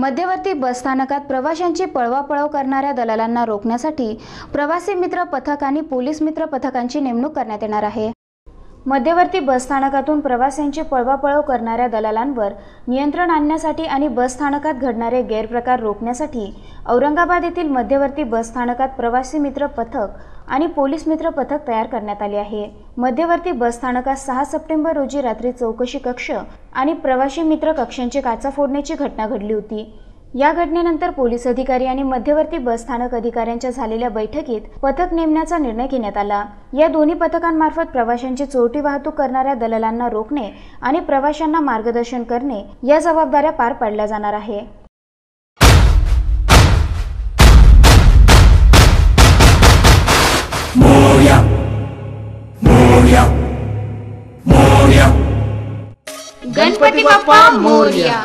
मध्यवर्ती बसस्थानकात प्रवाशांची पळवापळव करणाऱ्या दलालांना रोखण्यासाठी प्रवासी मित्र पथक आणि पोलीस मित्र पथकांची नेमणूक करण्यात येणार आहे. मध्यवर्ती बसस्थानकातून प्रवाशांची पळवापळव करणाऱ्या दलालांवर नियंत्रण आणण्यासाठी आणि बसस्थानकात घडणारे गैरप्रकार रोखण्यासाठी औरंगाबाद येथील मध्यवर्ती बसस्थानकात प्रवासी मित्र पथक आणि पोलीस मित्र पथक तयार करण्यात आले आहे. मध्यवर्ती बसस्थानकात सहा सप्टेंबर रोजी रात्री चौकशी कक्ष आणि प्रवासी मित्र कक्षांची काचा फोडण्याची घटना घडली होती. या घटनेनंतर पोलीस अधिकारी आणि मध्यवर्ती बसस्थानक अधिकाऱ्यांच्या झालेल्या बैठकीत पथक नेमण्याचा निर्णय घेण्यात आला. या दोन्ही पथकांमार्फत प्रवाशांची चोरटी वाहतूक करणाऱ्या दलालांना रोखणे आणि प्रवाशांना मार्गदर्शन करणे या जबाबदाऱ्या पार पाडल्या जाणार आहे. गणपती बाप्पा मोरया.